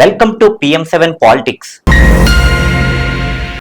Welcome to PM seven politics.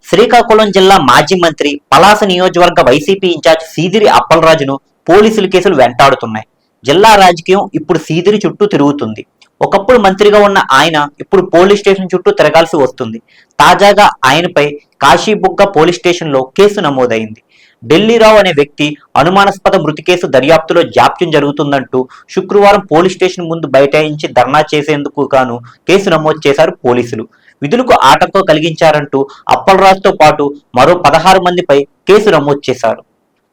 Srikakulam జిల్లా మాజీ మంత్రి పలాస నియోజకవర్గ వైసీపీ ఇన్ఛార్జ్ సీదిరి అప్పలరాజును పోలీసులు కేసులు వెంటాడుతున్నాయి. జిల్లా రాజకీయం ఇప్పుడు సీదిరి చుట్టూ తిరుగుతుంది. ఒకప్పుడు మంత్రిగా ఉన్న ఆయన ఇప్పుడు పోలీస్ స్టేషన్ చుట్టూ తిరగాల్సి వస్తుంది. తాజాగా ఆయనపై కాశీబుగ్గ పోలీస్ స్టేషన్లో కేసు నమోదైంది. ఢిల్లీరావు అనే వ్యక్తి అనుమానాస్పద మృతి కేసు దర్యాప్తులో జాప్యం జరుగుతుందంటూ శుక్రవారం పోలీస్ స్టేషన్ ముందు బైఠాయించి ధర్నా చేసేందుకు గాను కేసు నమోదు చేశారు పోలీసులు. విధులకు ఆటంకం కలిగించారంటూ అప్పలరాజుతో పాటు మరో పదహారు మందిపై కేసు నమోదు చేశారు.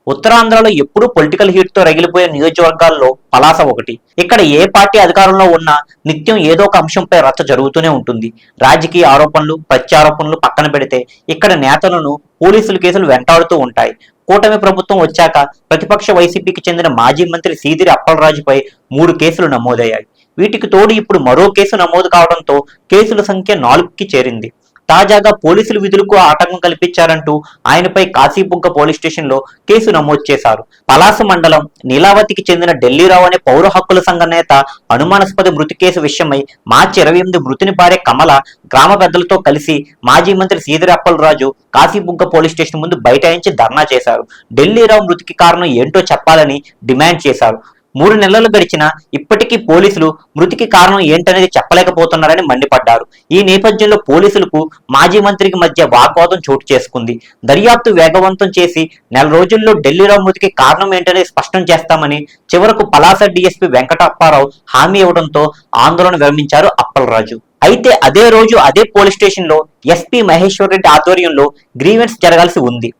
ఉత్తరాంధ్రలో ఎప్పుడూ పొలిటికల్ హీట్తో రగిలిపోయే నియోజకవర్గాల్లో పలాస ఒకటి. ఇక్కడ ఏ పార్టీ అధికారంలో ఉన్నా నిత్యం ఏదో ఒక అంశంపై రచ్చ జరుగుతూనే ఉంటుంది. రాజకీయ ఆరోపణలు ప్రత్యారోపణలు పక్కన పెడితే ఇక్కడ నేతలను పోలీసులు కేసులు వెంటాడుతూ ఉంటాయి. కూటమి ప్రభుత్వం వచ్చాక ప్రతిపక్ష వైసీపీకి చెందిన మాజీ మంత్రి సీదిరి అప్పలరాజుపై మూడు కేసులు నమోదయ్యాయి. వీటికి తోడు ఇప్పుడు మరో కేసు నమోదు కావడంతో కేసుల సంఖ్య నాలుగుకి చేరింది. తాజాగా పోలీసులు విధులకు ఆటంకం కల్పించారంటూ ఆయనపై కాశీబుగ్గ పోలీస్ స్టేషన్లో కేసు నమోదు చేశారు. పలాస మండలం నీలావతికి చెందిన ఢిల్లీరావు అనే పౌర హక్కుల సంఘ నేత అనుమానాస్పద మృతి కేసు విషయమై మార్చి ఇరవై ఎనిమిది మృతిని భార్య కమల గ్రామ పెద్దలతో కలిసి మాజీ మంత్రి శ్రీధర్ అప్పలరాజు కాశీబుగ్గ పోలీస్ స్టేషన్ ముందు బైఠాయించి ధర్నా చేశారు. ఢిల్లీరావు మృతికి కారణం ఏంటో చెప్పాలని డిమాండ్ చేశారు. మూడు నెలలు గడిచినా ఇప్పటికీ పోలీసులు మృతికి కారణం ఏంటనేది చెప్పలేకపోతున్నారని మండిపడ్డారు. ఈ నేపథ్యంలో పోలీసులకు మాజీ మంత్రికి మధ్య వాగ్వాదం చోటు చేసుకుంది. దర్యాప్తు వేగవంతం చేసి నెల రోజుల్లో ఢిల్లీరావు మృతికి కారణం ఏంటనేది స్పష్టం చేస్తామని చివరకు పలాస డీఎస్పీ వెంకటప్పారావు హామీ ఇవ్వడంతో ఆందోళన విరమించారు అప్పలరాజు. అయితే అదే రోజు అదే పోలీస్ స్టేషన్లో ఎస్పీ మహేశ్వర్ రెడ్డి ఆధ్వర్యంలో గ్రీవెన్స్ జరగాల్సి ఉంది.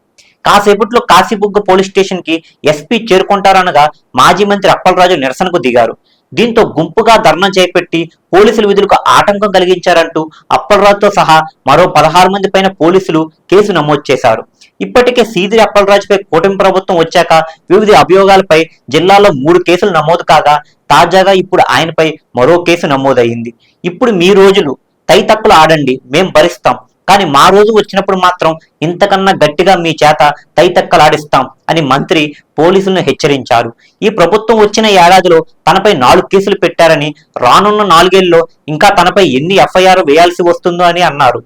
కాసేపట్లో కాశీబుగ్గ పోలీస్ స్టేషన్కి ఎస్పీ చేరుకుంటారనగా మాజీ మంత్రి అప్పలరాజు నిరసనకు దిగారు. దీంతో గుంపుగా ధర్నా చేపట్టి పోలీసుల విధులకు ఆటంకం కలిగించారంటూ అప్పలరాజుతో సహా మరో పదహారు మంది పైన పోలీసులు కేసు నమోదు చేశారు. ఇప్పటికే సీదిరి అప్పలరాజుపై కూటమి ప్రభుత్వం వచ్చాక వివిధ అభియోగాలపై జిల్లాలో మూడు కేసులు నమోదు కాగా తాజాగా ఇప్పుడు ఆయనపై మరో కేసు నమోదయ్యింది. ఇప్పుడు మీ రోజులు. తైతప్పులు ఆడండి. మేం భరిస్తాం. కానీ మా రోజు వచ్చినప్పుడు మాత్రం ఇంతకన్నా గట్టిగా మీ చేత తైతక్కలాడిస్తాం అని మంత్రి పోలీసులను హెచ్చరించారు. ఈ ప్రభుత్వం వచ్చిన ఏడాదిలో తనపై నాలుగు కేసులు పెట్టారని రానున్న నాలుగేళ్ళలో ఇంకా తనపై ఎన్ని ఎఫ్ఐఆర్ వేయాల్సి వస్తుందో అని అన్నారు.